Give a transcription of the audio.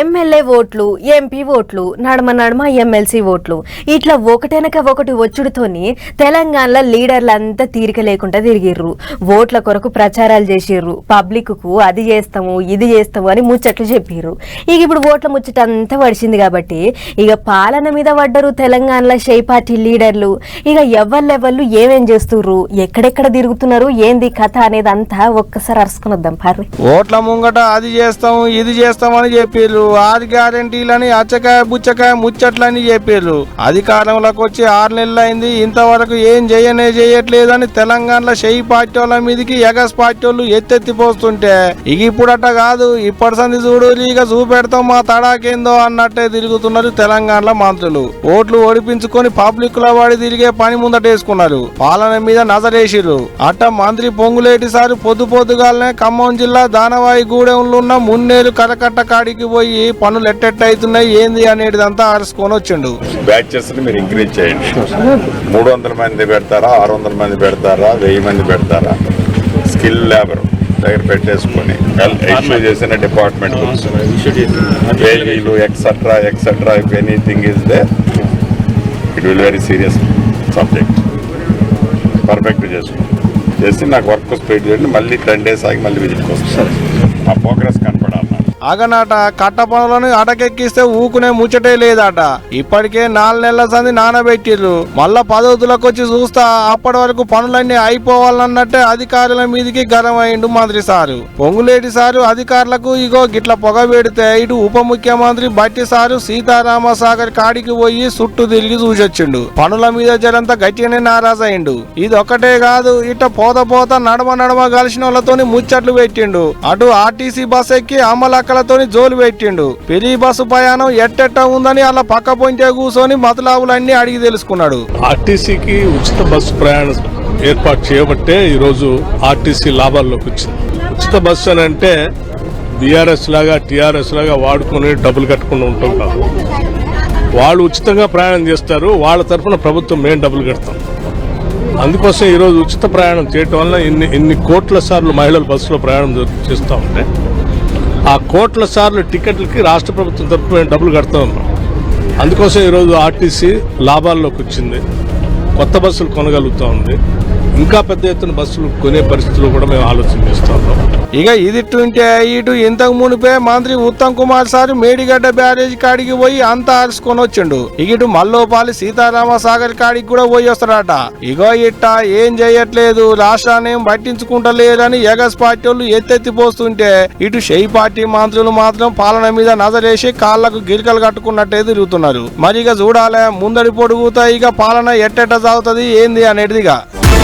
MLA ఓట్లు MP ఓట్లు నడమ నడమ ఎమ్మెల్సీ ఓట్లు. ఇట్లా ఒకటెనక ఒకటి వచ్చుడుతోని తెలంగాణలో లీడర్లంతా తీరిక లేకుండా తిరిగిర్రు. ఓట్ల కొరకు ప్రచారాలు చేసిర్రు. పబ్లిక్కు అది చేస్తాము ఇది చేస్తాము అని ముచ్చట్లు చెప్పిర్రు. ఇక ఇప్పుడు ఓట్ల ముచ్చట అంతా పడిచింది కాబట్టి ఇక పాలన మీద పడ్డరు తెలంగాణలో షై పార్టీ లీడర్లు. ఇక ఎవళ్ళెవళ్ళు ఏమేం చేస్తుర్రు? ఎక్కడెక్కడ తిరుగుతున్నారు? ఏంది కథ అనేది అంతా ఒక్కసారి అరుసుకుని వద్దాం పర్రి ఓట్ల ముంగట అది చేస్తాం ఇది చేస్తామని చెప్పిర్రు ఆరు గ్యారంటీలని అచ్చకాయ బుచ్చకాయ ముచ్చట్లని చెప్పిర్రు అధికారంలోకి వచ్చి ఆరు నెలలు అయింది ఇంతవరకు ఏం చేయనే చేయట్లేదని తెలంగాణలో షెయి పార్టీ వాళ్ళ మీదకి ఎగస్ పార్టీ వాళ్ళు ఎత్తెత్తి పోస్తుంటే ఇక ఇప్పుడట కాదు ఇప్పటి సంది చూడు ఇక చూపెడతాం మా తడాకేందో అన్నట్టే తిరుగుతున్నారు తెలంగాణలో మంత్రులు. ఓట్లు ఓడిపించుకొని పబ్లిక్లో వాడి తిరిగే పని ముందటేసుకున్నారు. పాలన మీద నజరేసిర్రు. అట్ట మంత్రి పొంగులేటి సారి పొద్దు పొద్దుగాలనే ఖమ్మం జిల్లా దానవాయి గూడెంలో ఉన్న మున్నేరు కరకట్ట కాడికి పోయి పనులు ఎట్టెట్టయితున్నాయి ఏంది అనేటిదంతా అరుసుకొని వచ్చిండు బ్యాచెస్ని మీరు ఇంక్రీజ్ చేయండి. మూడు వందల మంది పెడతారా ఆరు వందల మంది పెడతారా వెయ్యి మంది పెడతారా? స్కిల్ లేబర్ దగ్గర పెట్టేసుకొని ఇష్యూ చేసిన డిపార్ట్మెంట్ పేజీలు etcetera etcetera if anything is there it will very serious subject perfect చేసుకోండి చేసి నాకు వర్క్ స్ప్రెడ్ చేయండి మళ్ళీ టెన్ డేస్ ఆగి మళ్ళీ విజిట్కి వస్తాను ఆ ప్రోగ్రెస్ అగనాట కట్ట పనులను అటకెక్కిస్తే ఊకునే ముచ్చటే లేదట. ఇప్పటికే నాలుగు నెలల సంది నానబెట్టిర్రు. మళ్ళా పదవుతులకు వచ్చి చూస్తా అప్పటి వరకు పనులన్నీ అయిపోవాలన్నట్టే అధికారుల మీదికి గరమైండు మంత్రి సారు. పొంగులేటి సారు అధికారులకు ఇగో గిట్ల పొగ పెడితే ఇటు ఉప ముఖ్యమంత్రి బట్టి సారు సీతారామ సాగర్ కాడికి పోయి చుట్టూ తిరిగి చూసొచ్చిండు. పనుల మీద జరంతా గట్టిగానే నారాజయిండు. ఇది ఒక్కటే కాదు ఇట పోత పోత నడమ నడమ కలిసిన వాళ్ళతోని ముచ్చట్లు పెట్టిండు. అటు ఆర్టీసీ బస్ ఎక్కి అమ్మలక్కలతోని జోలు పెట్టిండు. పెళ్ళి బస్సు ప్రయాణం ఎట్టెట్ట ఉందని అలా పక్క పొంటే కూర్చొని మతలావులన్నీ అడిగి తెలుసుకున్నాడు. ఆర్టీసీకి ఉచిత బస్సు ప్రయాణం ఏర్పాటు చేయబట్టే ఈరోజు ఆర్టీసీ లాభాల్లోకి వచ్చింది. ఉచిత బస్సు అని అంటే బీఆర్ఎస్ లాగా టీఆర్ఎస్ లాగా వాడుకొని డబ్బులు కట్టుకుని ఉంటాం కాదు. వాళ్ళు ఉచితంగా ప్రయాణం చేస్తారు. వాళ్ళ తరఫున ప్రభుత్వం మేము డబ్బులు కడతాం. అందుకోసం ఈరోజు ఉచిత ప్రయాణం చేయటం వల్ల ఇన్ని ఇన్ని కోట్ల సార్లు మహిళలు బస్సులో ప్రయాణం చేస్తూ ఉంటే ఆ కోట్ల సార్లు టికెట్లకి రాష్ట్ర ప్రభుత్వం తరఫున మేము డబ్బులు కడుతూ ఉన్నాం. అందుకోసం ఈరోజు ఆర్టీసీ లాభాల్లోకి వచ్చింది. కొత్త బస్సులు కొనగలుగుతూ ఉంది. ఇంకా పెద్ద ఎత్తున బస్సులు కొనే పరిస్థితులు కూడా మేము ఆలోచన చేస్తూ ఉన్నాం. ఇక ఇది ఇటు ఇంతకు మునిపే మంత్రి ఉత్తమ్ కుమార్ సార్ మేడిగడ్డ బ్యారేజ్ కాడికి పోయి అంతా అరుచుకొని వచ్చిండు. ఇటు మల్లోపాలి సీతారామ సాగర్ కాడికి కూడా పోయి వస్తాడట. ఇగో ఇట్ట ఏం చేయట్లేదు రాష్ట్రాన్ని పట్టించుకుంటలేదని ఎగస్ పార్టీ వాళ్ళు ఎత్తెత్తి పోస్తుంటే ఇటు షెయి పార్టీ మంత్రులు మాత్రం పాలన మీద నజరేసి కాళ్ళకు గిరికలు కట్టుకున్నట్టే తిరుగుతున్నారు. మరి ఇక చూడాలే ముందడి పొడుగుతా ఇక పాలన ఎట్టెట్ట సాగుతుంది ఏంది అనేటిదిగా.